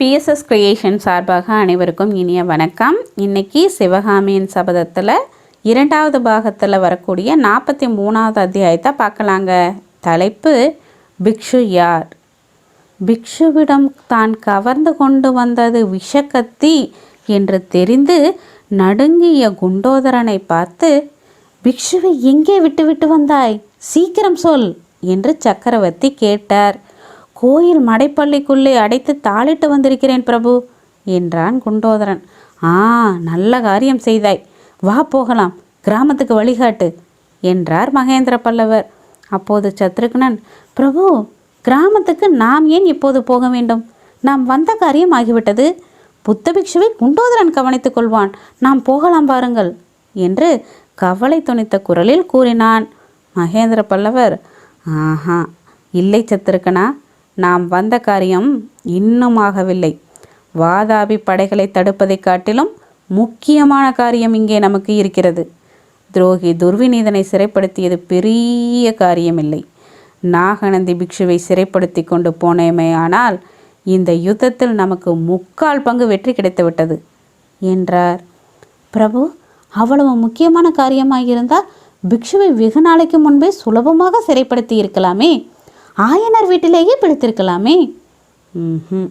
BSS creation சார்பாக அனைவருக்கும் இனிய வணக்கம். இன்னைக்கு சிவகாமியின் சபதத்தில் இரண்டாவது பாகத்தில் வரக்கூடிய நாற்பத்தி மூணாவது அத்தியாயத்தை பார்க்கலாங்க. தலைப்பு பிக்ஷு யார்? பிக்ஷுவிடம் தான் கவர்ந்து கொண்டு வந்தது விஷக்கத்தி என்று தெரிந்து நடுங்கிய குண்டோதரனை பார்த்து பிக்ஷுவை எங்கே விட்டுவிட்டு வந்தாய்? சீக்கிரம் சொல் என்று சக்கரவர்த்தி கேட்டார். கோயில் மடைப்பள்ளிக்குள்ளே அடைத்து தாளிட்டு வந்திருக்கிறேன் பிரபு என்றான் குண்டோதரன். ஆ நல்ல காரியம் செய்தாய். வா போகலாம் கிராமத்துக்கு வழிகாட்டு என்றார் மகேந்திர பல்லவர். அப்போது சத்ருக்னன் பிரபு கிராமத்துக்கு நாம் ஏன் இப்போது போக வேண்டும்? நாம் வந்த காரியம் ஆகிவிட்டது. புத்த பிக்ஷுவை குண்டோதரன் கவனித்துக் கொள்வான். நாம் போகலாம் பாருங்கள் என்று கவலை துணித்த குரலில் கூறினான் மகேந்திர பல்லவர். ஆஹா இல்லை சத்திருக்கனா நாம் வந்த காரியம் இன்னும் ஆகவில்லை. வாதாபி படைகளை தடுப்பதைக் காட்டிலும் முக்கியமான காரியம் இங்கே நமக்கு இருக்கிறது. துரோகி துர்விநீதனை சிறைப்படுத்தியது பெரிய காரியமில்லை. நாகநந்தி பிக்ஷுவை சிறைப்படுத்தி கொண்டு போனேமேயானால் இந்த யுத்தத்தில் நமக்கு முக்கால் பங்கு வெற்றி கிடைத்துவிட்டது என்றார். பிரபு அவ்வளவு முக்கியமான காரியமாயிருந்தால் பிக்ஷுவை வெகு நாளைக்கு முன்பே சுலபமாக சிறைப்படுத்தி இருக்கலாமே ஆயனர் வீட்டிலேயே பிடித்திருக்கலாமே. ம்ஹும்.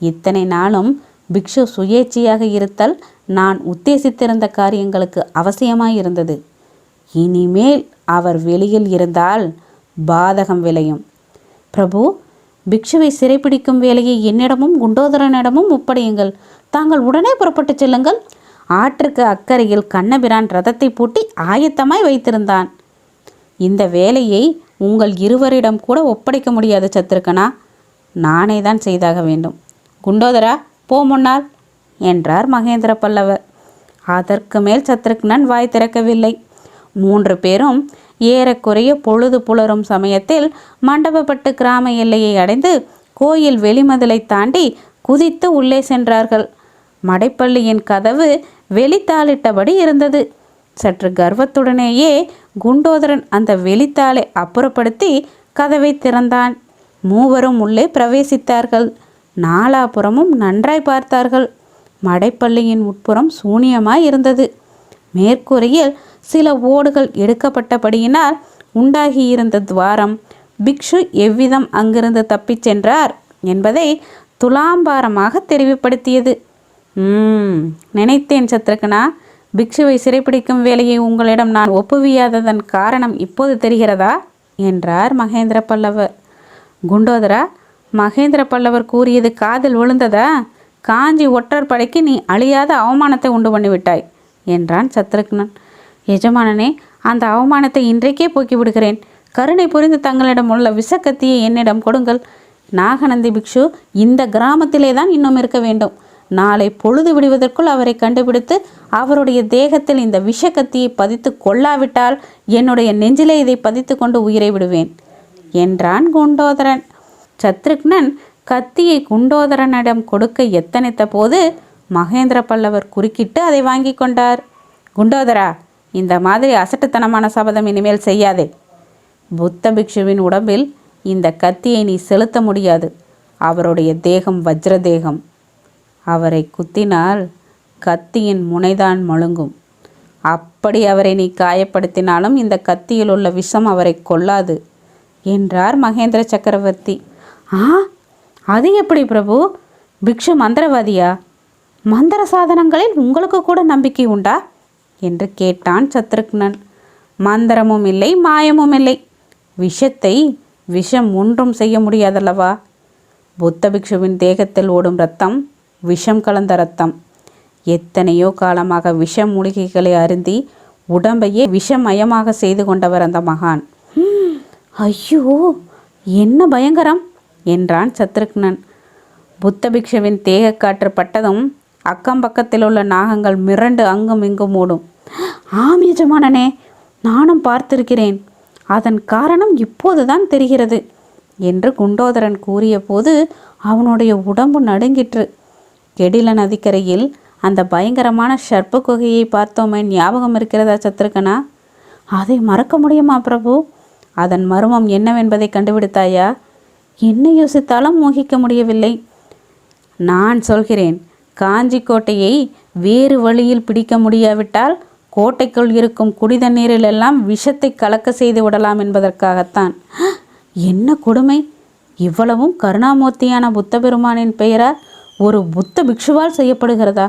இத்தனை நாளும் பிக்ஷு சுயேட்சையாக இருத்தல் நான் உத்தேசித்திருந்த காரியங்களுக்கு அவசியமாயிருந்தது. இனிமேல் அவர் வெளியில் இருந்தால் பாதகம் விளையும். பிரபு பிக்ஷுவை சிறைப்பிடிக்கும் வேலையை என்னிடமும் குண்டோதரனிடமும் ஒப்படையுங்கள். தாங்கள் உடனே புறப்பட்டுச் செல்லுங்கள். ஆற்றுக்கு அக்கறையில் கண்ணபிரான் ரதத்தை பூட்டி ஆயத்தமாய் வைத்திருந்தான். இந்த வேலையை உங்கள் இருவரிடம் கூட ஒப்படைக்க முடியாது சத்திருக்கனா நானே தான் செய்தாக வேண்டும். குண்டோதரா போ முன்னால் என்றார் மகேந்திர பல்லவர் அதற்கு மேல் சத்ருக்னன் வாய் திறக்கவில்லை. மூன்று பேரும் ஏறக்குறைய பொழுது புலரும் சமயத்தில் மண்டபப்பட்டு கிராம எல்லையை அடைந்து கோயில் வெளிமதிலை தாண்டி குதித்து உள்ளே சென்றார்கள். மடைப்பள்ளியின் கதவு வெளித்தாளிட்டபடி இருந்தது. சற்று கர்வத்துடனேயே குண்டோதரன் அந்த வெளித்தாளை அப்புறப்படுத்தி கதவை திறந்தான். மூவரும் உள்ளே பிரவேசித்தார்கள். நாலாபுறமும் நன்றாய் பார்த்தார்கள். மடைப்பள்ளியின் உட்புறம் சூனியமாய் இருந்தது. மேற்கூரையில் சில ஓடுகள் எடுக்கப்பட்டபடியினால் உண்டாகியிருந்த துவாரம் பிக்ஷு எவ்விதம் அங்கிருந்து தப்பிச் சென்றார் என்பதை துலாம்பாரமாக தெரிவுபடுத்தியது. நினைத்தேன் சத்ருகனா பிக்ஷுவை சிறைப்பிடிக்கும் வேலையை உங்களிடம் நான் ஒப்புவியாததன் காரணம் இப்போது தெரிகிறதா? என்றார் மகேந்திர பல்லவர் குண்டோதரா மகேந்திர பல்லவர் கூறியது காதில் விழுந்ததா? காஞ்சி ஒற்றர் படைக்கு நீ அழியாத அவமானத்தை உண்டு பண்ணிவிட்டாய் என்றான் சத்ருக்னன். எஜமானனே அந்த அவமானத்தை இன்றைக்கே போக்கி விடுகிறேன் கருணை புரிந்து தங்களிடம் உள்ள விஷக்கத்தியை என்னிடம் கொடுங்கள். நாகநந்தி பிக்ஷு இந்த கிராமத்திலே தான் இன்னும் இருக்க வேண்டும். நாளை பொழுது விடுவதற்குள் அவரை கண்டுபிடித்து அவருடைய தேகத்தில் இந்த விஷக்கத்தியை பதித்து கொள்ளாவிட்டால் என்னுடைய நெஞ்சிலே இதை பதித்து கொண்டு உயிரை விடுவேன் என்றான் குண்டோதரன். சத்ருக்னன் கத்தியை குண்டோதரனிடம் கொடுக்க எத்தனித்த போது மகேந்திர பல்லவர் குறுக்கிட்டு அதை வாங்கி கொண்டார். குண்டோதரா இந்த மாதிரி அசட்டுத்தனமான சபதம் இனிமேல் செய்யாதே. புத்த பிக்ஷுவின் உடம்பில் இந்த கத்தியை நீ செலுத்த முடியாது. அவருடைய தேகம் வஜ்ர தேகம் அவரை குத்தினால் கத்தியின் முனைதான் மழுங்கும். அப்படி அவரை நீ காயப்படுத்தினாலும் இந்த கத்தியில் உள்ள விஷம் அவரை கொல்லாது என்றார் மகேந்திர சக்கரவர்த்தி. ஆ அது எப்படி பிரபு? பிக்ஷு மந்திரவாதியா? மந்திர சாதனங்களில் உங்களுக்கு கூட நம்பிக்கை உண்டா? என்று கேட்டான் சத்ருக்னன். மந்திரமும் இல்லை மாயமும் இல்லை. விஷத்தை விஷம் ஒன்றும் செய்ய முடியாதல்லவா? புத்த பிக்ஷுவின் தேகத்தில் ஓடும் ரத்தம் விஷம் கலந்த ரத்தம் எத்தனையோ காலமாக விஷ மூலிகைகளை அருந்தி உடம்பையே விஷமயமாக செய்து கொண்டவர் அந்த மகான். ஐயோ என்ன பயங்கரம்! என்றான் சத்ருக்னன். புத்த பிக்ஷுவின் தேகக்காற்று பட்டதும் அக்கம் பக்கத்தில் உள்ள நாகங்கள் மிரண்டு அங்கும் இங்கும் ஓடும். ஆம் எஜமானனே நானும் பார்த்திருக்கிறேன். அதன் காரணம் இப்போதுதான் தெரிகிறது என்று குண்டோதரன் கூறியபோது அவனுடைய உடம்பு நடுங்கிற்று. கெடில நதிக்கரையில் அந்த பயங்கரமான சர்ப்ப குகையை பார்த்தோமே ஞாபகம் இருக்கிறதா சத்ருகனா அதை மறக்க முடியுமா பிரபு? அதன் மர்மம் என்னவென்பதை கண்டுபிடித்தாயா? என்ன யோசித்தாலும் மோகிக்க முடியவில்லை. நான் சொல்கிறேன் காஞ்சி கோட்டையை வேறு வழியில் பிடிக்க முடியாவிட்டால் கோட்டைக்குள் இருக்கும் குடித நீரிலெல்லாம் விஷத்தை கலக்க செய்து விடலாம் என்பதற்காகத்தான். என்ன கொடுமை! இவ்வளவும் கருணாமூர்த்தியான புத்த பெருமானின் பெயரால் ஒரு புத்த பிக்ஷுவால் செய்யப்படுகிறதா?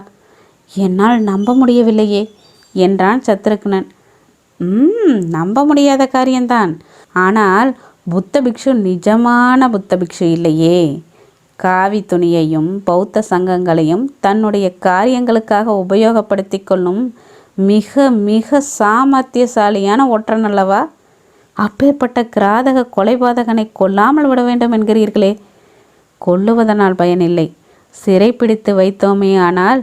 என்னால் நம்ப முடியவில்லையே என்றான் சத்ருக்னன். ம் நம்ப முடியாத காரியம்தான். ஆனால் புத்த பிக்ஷு நிஜமான புத்த பிக்ஷு இல்லையே. காவி துணியையும் பௌத்த சங்கங்களையும் தன்னுடைய காரியங்களுக்காக உபயோகப்படுத்தி கொள்ளும் மிக மிக சாமர்த்தியசாலியான ஒற்றன் அல்லவா அப்பேற்பட்ட கிராதக கொலைபாதகனை கொல்லாமல் விட வேண்டும் என்கிறீர்களே. கொல்லுவதனால் பயனில்லை. சிறைப்பிடித்து வைத்தோமே ஆனால்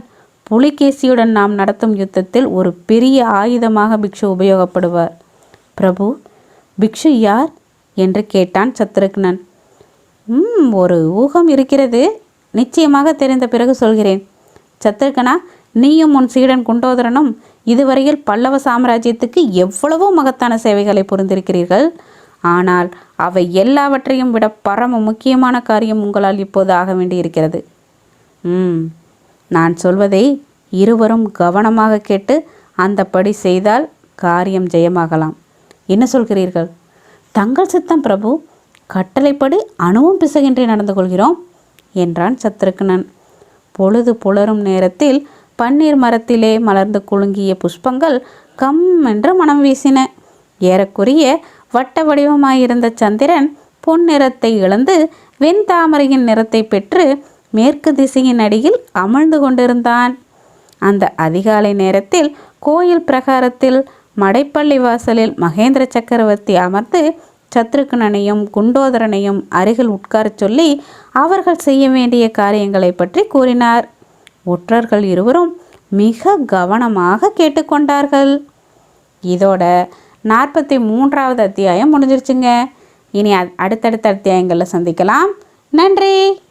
புலிகேசியுடன் நாம் நடத்தும் யுத்தத்தில் ஒரு பெரிய ஆயுதமாக பிக்ஷு உபயோகப்படுவார். பிரபு பிக்ஷு யார்? என்று கேட்டான் சத்ருக்னன். ம் ஒரு ஊகம் இருக்கிறது. நிச்சயமாக தெரிந்த பிறகு சொல்கிறேன். சத்ருகனா நீயும் உன் சீடன் குண்டோதரனும் இதுவரையில் பல்லவ சாம்ராஜ்யத்துக்கு எவ்வளவோ மகத்தான சேவைகளை புரிந்திருக்கிறீர்கள். ஆனால் அவை எல்லாவற்றையும் விட பரம முக்கியமான காரியம் உங்களால் இப்போது ஆக வேண்டியிருக்கிறது. ம். நான் சொல்வதை இருவரும் கவனமாக கேட்டு அந்தப்படி செய்தால் காரியம் ஜெயமாகலாம். என்ன சொல்கிறீர்கள்? தங்கள் சித்தம் பிரபு கட்டளைப்படி அணுவும் பிசகின்றி நடந்து கொள்கிறோம் என்றான் சத்ருக்னன். பொழுது புலரும் நேரத்தில் பன்னீர் மரத்திலே மலர்ந்து குலுங்கிய புஷ்பங்கள் கம் என்று மனம் வீசின. ஏறக்குறைய வட்ட வடிவமாயிருந்த சந்திரன் பொன்னிறத்தை இழந்து வெண்தாமரையின் நிறத்தை பெற்று மேற்கு திசையின் அடியில் அமர்ந்து கொண்டிருந்தான். அந்த அதிகாலை நேரத்தில் கோயில் பிரகாரத்தில் மடைப்பள்ளி வாசலில் மகேந்திர சக்கரவர்த்தி அமர்ந்து சத்ருக்னனையும் குண்டோதரனையும் அருகில் உட்காரச் சொல்லி அவர்கள் செய்ய வேண்டிய காரியங்களை பற்றி கூறினார். ஒற்றர்கள் இருவரும் மிக கவனமாக கேட்டுக்கொண்டார்கள் இதோட நாற்பத்தி மூன்றாவது அத்தியாயம் முடிஞ்சிருச்சுங்க. இனி அடுத்தடுத்த அத்தியாயங்களில் சந்திக்கலாம். நன்றி!